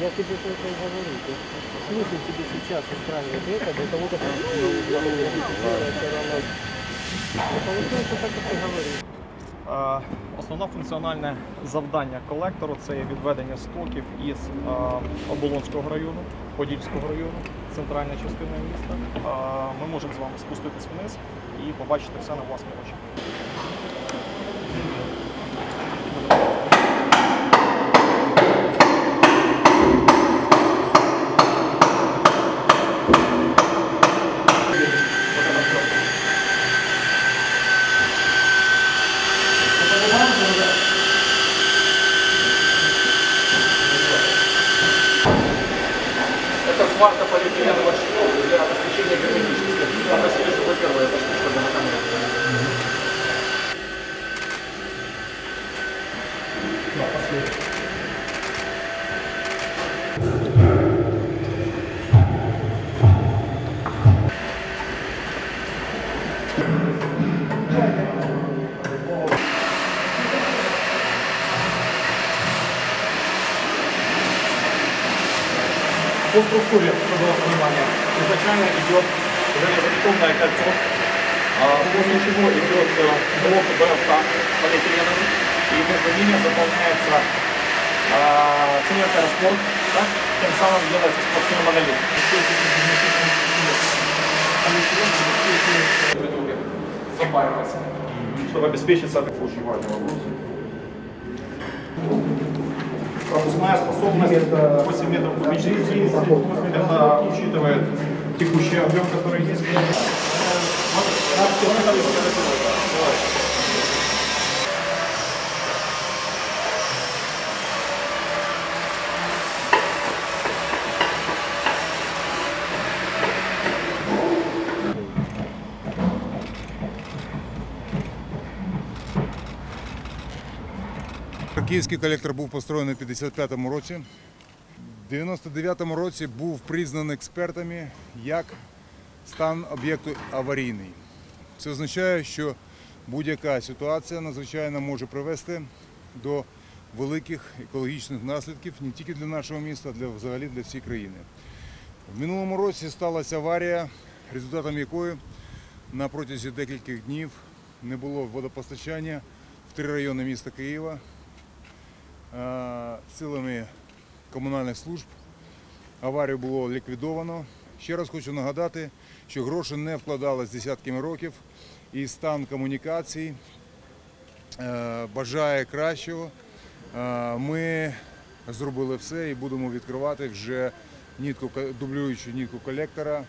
Я тебе только и говорю. ты- Смысл тебе сейчас устраивать это для того, как ты получается так, как ты говоришь. Е, Основне функціональне завдання колектору це є відведення стоків із е, Оболонського району, Подільського району, центральна частина міста. Е, Ми можемо з вами спуститись вниз і побачити все на власні очі. варта полиэтиленовых школ для обеспечения герметичности. Попросили, чтобы первая пошли, чтобы она там Да, ну, последняя. Thank you. По структуре, чтобы было понимание, изначально идет железобетонное кольцо, а, после чего идет э, блок БФК полиэтиленовый, и между ними заполняется а, цементораствор, так? тем самым делается сплошной монолит. Запаривается, чтобы обеспечить соответствующий пропускная способность 8 метров кубических в секунду. Это учитывает текущий объем, который есть. Вот Київський колектор був построєний у 55-му році. В 99-му році був признаний експертами як стан об'єкту аварійний. Це означає, що будь-яка ситуація надзвичайно може привести до великих екологічних наслідків не тільки для нашого міста, а взагалі для всієї країни. В минулому році сталася аварія, результатом якої на протязі декількох днів не було водопостачання в три райони міста Києва силами комунальних служб. Аварію було ліквідовано. Ще раз хочу нагадати, що гроші не вкладались десятками років і стан комунікацій е, бажає кращого. Е, Ми зробили все і будемо відкривати вже нітку, дублюючу нітку колектора е,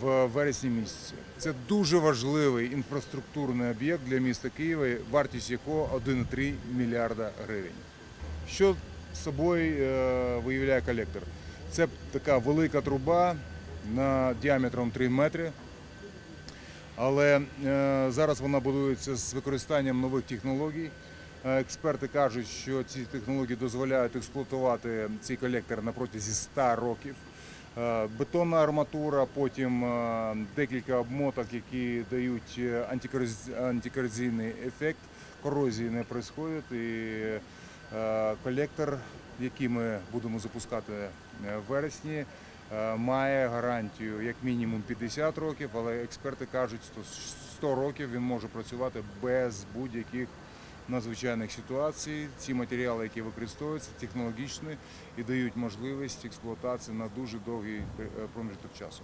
в вересні місяці. Це дуже важливий інфраструктурний об'єкт для міста Києва, вартість якого 1,3 мільярда гривень. Що собою е, виявляє колектор? Це така велика труба на діаметром 3 метри. Але е, зараз вона будується з використанням нових технологій. Е, Експерти кажуть, що ці технології дозволяють експлуатувати цей колектор на протязі 100 років. Е, Бетонна арматура, потім е, декілька обмоток, які дають е, антикорозійний ефект. Корозії не відбувається. І колектор, який ми будемо запускати в вересні, має гарантію як мінімум 50 років, але експерти кажуть, що 100 років він може працювати без будь-яких надзвичайних ситуацій. Ці матеріали, які використовуються, технологічні і дають можливість експлуатації на дуже довгий е, проміжок часу.